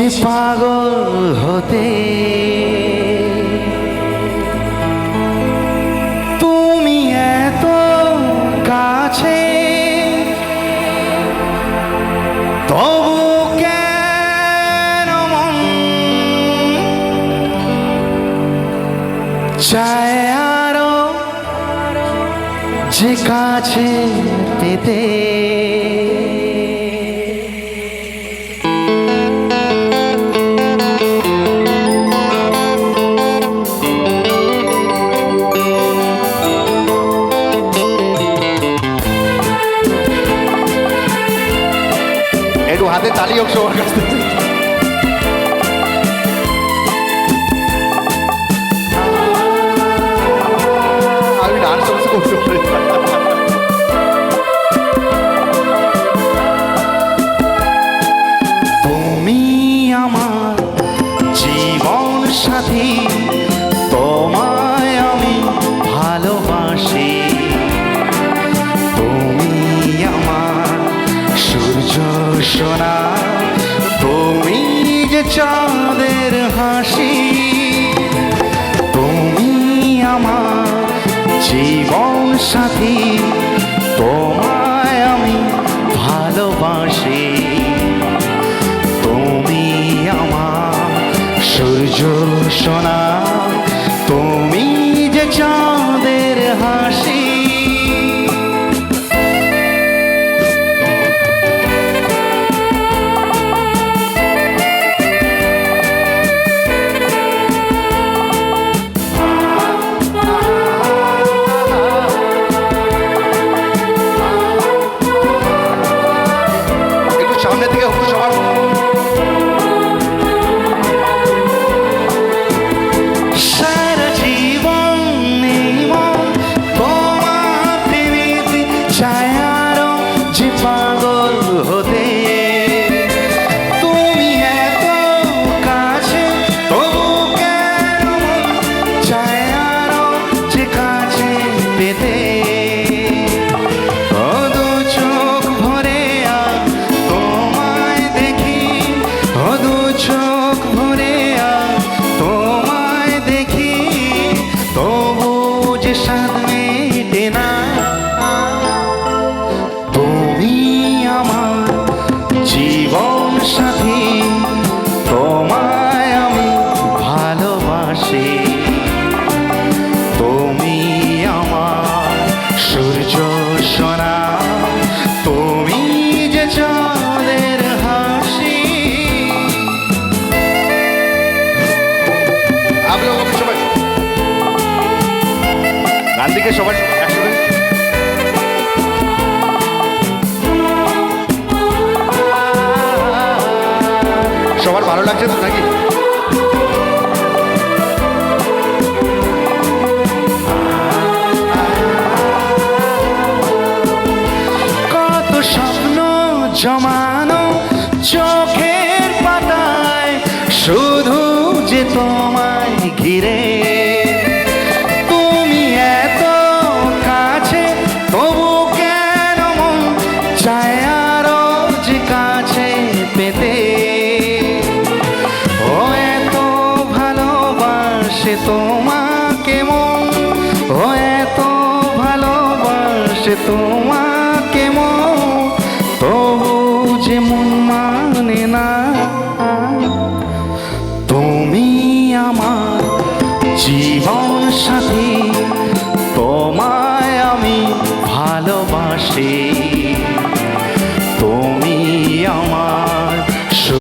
যে পাগল হতে। তুমি এত কাছে তবু কেন চায় আরও যে কাছে পেতে? হাতে তালি হোক সবার কাছ থেকে। চাঁদের হাসি। তুমি আমার জীবন সাথী তোমায় আমি ভালোবাসি। তুমি আমার সূর্য সোনা। একটু সবাই একসাথে। সবার ভালো লাগছে তো নাকি? কত স্বপ্ন জমানো চোখের পাতায়, শুধু যে তোমায় ঘিরে তোমাকে মন ও এত ভালোবাসে তোমাকে মন তবু যে মন মানে না।